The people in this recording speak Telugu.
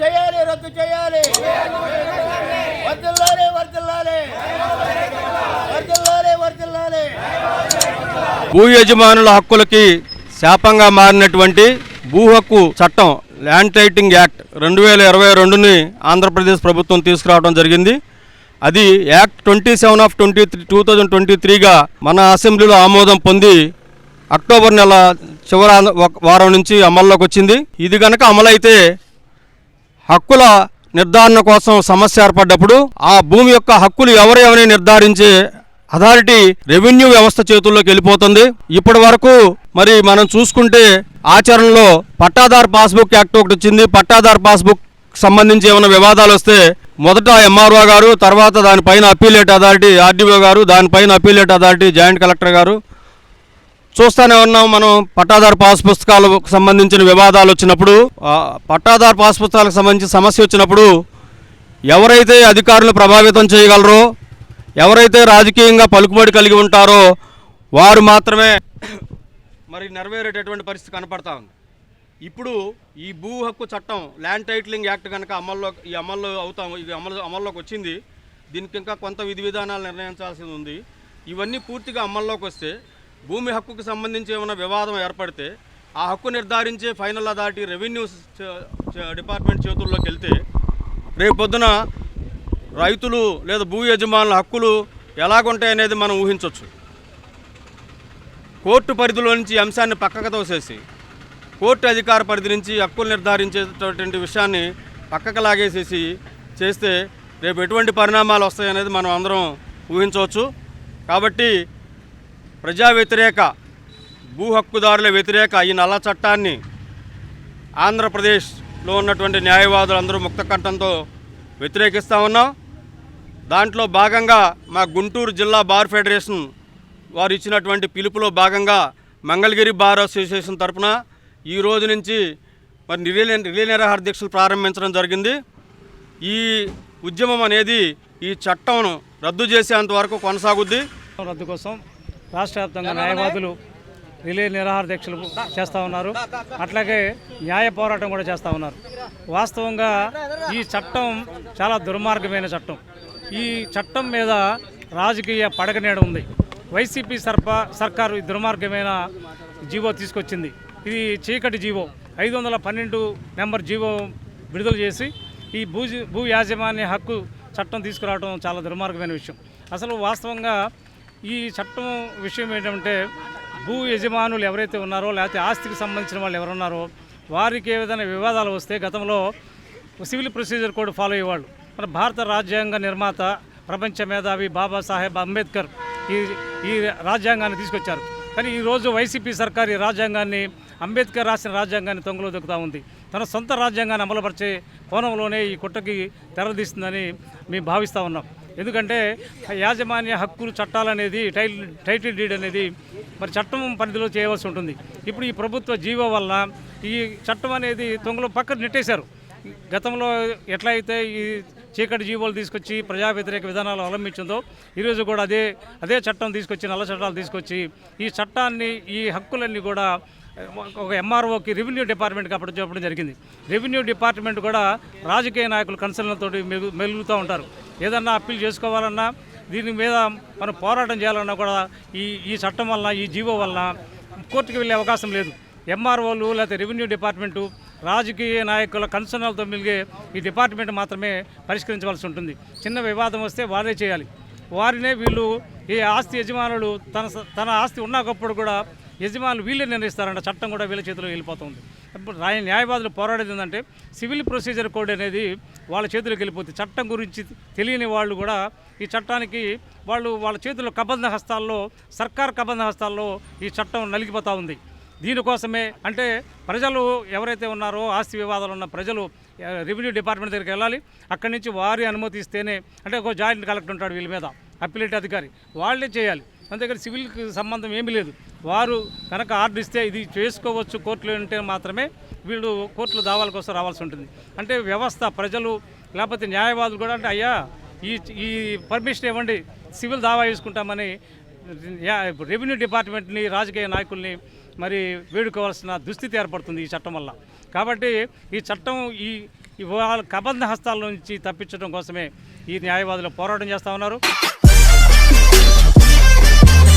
చేయాలి రద్దు చేయాలి. వర్దిల్లాలి వర్దిల్లాలి వర్దిల్లాలి వర్దిల్లాలి భూ యజమానుల హక్కులకి శాపంగా మారినటువంటి భూ హక్కు చట్టం ల్యాండ్ టైటింగ్ యాక్ట్ రెండు వేల ఇరవై రెండుని ఆంధ్రప్రదేశ్ ప్రభుత్వం తీసుకురావడం జరిగింది. అది act twenty seven of twenty three two thousand twenty త్రీగా మన అసెంబ్లీలో ఆమోదం పొంది అక్టోబర్ నెల చివరి వారం నుంచి అమల్లోకి వచ్చింది. ఇది కనుక అమలైతే హక్కుల నిర్ధారణ కోసం సమస్య ఏర్పడ్డప్పుడు ఆ భూమి యొక్క హక్కులు ఎవరెవరిని నిర్ధారించే అథారిటీ రెవెన్యూ వ్యవస్థ చేతుల్లోకి వెళ్ళిపోతుంది. ఇప్పటి వరకు మరి మనం చూసుకుంటే ఆచరణలో పట్టాదారు పాస్బుక్ యాక్ట్ ఒకటి వచ్చింది. పట్టాదారు పాస్బుక్ సంబంధించి ఏమైనా వివాదాలు వస్తే మొదట ఎంఆర్ఓ గారు తర్వాత దానిపైన అప్పీలేట్ అథారిటీ ఆర్డీఓ గారు దానిపైన అప్పీలేట్ అథారిటీ జాయింట్ కలెక్టర్ గారు చూస్తూనే ఉన్నాం మనం పట్టాదారు పాస్ పుస్తకాలకు సంబంధించిన వివాదాలు వచ్చినప్పుడు పట్టాదారు పాస్ పుస్తకాలకు సంబంధించిన సమస్య వచ్చినప్పుడు ఎవరైతే అధికారులు ప్రభావితం చేయగలరో ఎవరైతే రాజకీయంగా పలుకుబడి కలిగి ఉంటారో వారు మాత్రమే మరి నెరవేరేటటువంటి పరిస్థితి కనపడతా ఉంది. ఇప్పుడు ఈ భూ హక్కు చట్టం ల్యాండ్ టైటిలింగ్ యాక్ట్ కనుక అమల్లో ఈ అమల్లో అవుతాము ఇది అమలు అమల్లోకి వచ్చింది దీనికి ఇంకా కొంత విధి విధానాలు నిర్ణయించాల్సి ఉంది. ఇవన్నీ పూర్తిగా అమల్లోకి వస్తే భూమి హక్కుకు సంబంధించి ఏమైనా వివాదం ఏర్పడితే ఆ హక్కు నిర్ధారించే ఫైనల్ అథారిటీ రెవెన్యూ డిపార్ట్మెంట్ చేతుల్లోకి వెళ్తే రేపు పొద్దున రైతులు లేదా భూ యజమానుల హక్కులు ఎలాగుంటాయి అనేది మనం ఊహించవచ్చు కోర్టు పరిధిలో నుంచి అంశాన్ని పక్కకు తోసేసి కోర్టు అధికార పరిధి నుంచి హక్కులు నిర్ధారించేటటువంటి విషయాన్ని పక్కకు లాగేసేసి చేస్తే రేపు ఎటువంటి పరిణామాలు వస్తాయనేది మనం అందరం ఊహించవచ్చు. కాబట్టి ప్రజా వ్యతిరేక భూ హక్కుదారుల వ్యతిరేక ఈ నల్ల చట్టాన్ని ఆంధ్రప్రదేశ్లో ఉన్నటువంటి న్యాయవాదులు అందరూ ముక్త కంఠంతో వ్యతిరేకిస్తూ ఉన్నాం. దాంట్లో భాగంగా మా గుంటూరు జిల్లా బార్ ఫెడరేషన్ వారు ఇచ్చినటువంటి పిలుపులో భాగంగా మంగళగిరి బార్ అసోసియేషన్ తరపున ఈ రోజు నుంచి మరి రిలే రిలే నిరాహార దీక్షలు ప్రారంభించడం జరిగింది. ఈ ఉద్యమం అనేది ఈ చట్టంను రద్దు చేసేంత వరకు కొనసాగుద్ది. రద్దు కోసం రాష్ట్ర వ్యాప్తంగా న్యాయవాదులు రిలే నిరాహార దీక్షలు చేస్తూ ఉన్నారు. అట్లాగే న్యాయ పోరాటం కూడా చేస్తూ ఉన్నారు. వాస్తవంగా ఈ చట్టం చాలా దుర్మార్గమైన చట్టం. ఈ చట్టం మీద రాజకీయ పడగనేడ ఉంది. వైసీపీ సర్ప సర్కారు ఈ దుర్మార్గమైన జీవో తీసుకొచ్చింది. ఇది చీకటి జీవో. ఐదు వందల పన్నెండు నెంబర్ జీవో విడుదల చేసి ఈ భూ భూ యాజమాన్య హక్కు చట్టం తీసుకురావడం చాలా దుర్మార్గమైన విషయం. అసలు వాస్తవంగా ఈ చట్టం విషయం ఏంటంటే భూ యజమానులు ఎవరైతే ఉన్నారో లేకపోతే ఆస్తికి సంబంధించిన వాళ్ళు ఎవరున్నారో వారికి ఏ విధమైన వివాదాలు వస్తే గతంలో సివిల్ ప్రొసీజర్ కోడ్ ఫాలో అయ్యేవాళ్ళు. మన భారత రాజ్యాంగ నిర్మాత ప్రపంచ మేధావి బాబాసాహెబ్ అంబేద్కర్ ఈ ఈ రాజ్యాంగాన్ని తీసుకొచ్చారు. కానీ ఈరోజు వైసీపీ సర్కార్ ఈ రాజ్యాంగాన్ని అంబేద్కర్ రాసిన రాజ్యాంగాన్ని తొంగలో దొక్కుతూ ఉంది. తన సొంత రాజ్యాంగాన్ని అమలుపరిచే కోణంలోనే ఈ కుట్రకి తెరదీస్తుందని మేము భావిస్తూ ఉన్నాం. ఎందుకంటే యాజమాన్య హక్కులు చట్టాలనేది టైటిల్ టైటిల్ డీడ్ అనేది మరి చట్టం పరిధిలో చేయవలసి ఉంటుంది. ఇప్పుడు ఈ ప్రభుత్వ జీవో వల్ల ఈ చట్టం అనేది తొంగలో పక్కన నెట్టేశారు. గతంలో ఎట్లయితే ఈ చీకటి జీవోలు తీసుకొచ్చి ప్రజా వ్యతిరేక విధానాలు అవలంబించిందో ఈరోజు కూడా అదే అదే చట్టం తీసుకొచ్చి నల్ల చట్టాలు తీసుకొచ్చి ఈ చట్టాన్ని ఈ హక్కులన్నీ కూడా ఒక ఎంఆర్ఓకి రెవెన్యూ డిపార్ట్మెంట్కి అప్పుడు చెప్పడం జరిగింది. రెవెన్యూ డిపార్ట్మెంట్ కూడా రాజకీయ నాయకులు కన్సల్ట్లతో మెలుగుతూ ఉంటారు. ఏదన్నా అప్పీల్ చేసుకోవాలన్నా దీని మీద మనం పోరాటం చేయాలన్నా కూడా ఈ ఈ చట్టం వలన ఈ జీవో వలన కోర్టుకు వెళ్ళే అవకాశం లేదు. ఎంఆర్ఓలు లేకపోతే రెవెన్యూ డిపార్ట్మెంటు రాజకీయ నాయకుల కన్సర్నాలతో మిలిగే ఈ డిపార్ట్మెంట్ మాత్రమే పరిష్కరించవలసి ఉంటుంది. చిన్న వివాదం వస్తే వారే చేయాలి. వారినే వీళ్ళు ఈ ఆస్తి యజమానులు తన స- తన ఆస్తి ఉన్నప్పుడు కూడా యజమానులు వీళ్ళే నిర్ణయిస్తారంట. చట్టం కూడా వీళ్ళ చేతిలో వెళ్ళిపోతుంది. ఇప్పుడు రాయ న్యాయవాదులు పోరాడేది ఏంటంటే సివిల్ ప్రొసీజర్ కోడ్ అనేది వాళ్ళ చేతిలోకి వెళ్ళిపోతుంది. చట్టం గురించి తెలియని వాళ్ళు కూడా ఈ చట్టానికి వాళ్ళు వాళ్ళ చేతుల్లో కబంధ హస్తాల్లో సర్కార్ కబంధ హస్తాల్లో ఈ చట్టం నలిగిపోతూ ఉంది. దీనికోసమే అంటే ప్రజలు ఎవరైతే ఉన్నారో ఆస్తి వివాదాలు ఉన్న ప్రజలు రెవెన్యూ డిపార్ట్మెంట్ దగ్గరికి వెళ్ళాలి. అక్కడి నుంచి వారి అనుమతి ఇస్తేనే అంటే ఒక జాయింట్ కలెక్టర్ ఉంటాడు వీళ్ళ మీద అప్పిలేట్ అధికారి. వాళ్ళే చేయాలి. అంతేకాని సివిల్కి సంబంధం ఏమీ లేదు. వారు కనుక ఆర్డర్ ఇస్తే ఇది చేసుకోవచ్చు కోర్టులో ఉంటే మాత్రమే వీళ్ళు కోర్టులు దావాల కోసం రావాల్సి ఉంటుంది. అంటే వ్యవస్థ ప్రజలు లేకపోతే న్యాయవాదులు కూడా అంటే అయ్యా ఈ ఈ పర్మిషన్ ఇవ్వండి సివిల్ దావా వేసుకుంటామని రెవెన్యూ డిపార్ట్మెంట్ని రాజకీయ నాయకుల్ని మరి వేడుకోవాల్సిన దుస్థితి ఏర్పడుతుంది ఈ చట్టం వల్ల. కాబట్టి ఈ చట్టం ఈ వాళ్ళ కబంధ హస్తాల నుంచి తప్పించడం కోసమే ఈ న్యాయవాదులు పోరాటం చేస్తూ ఉన్నారు. Yeah.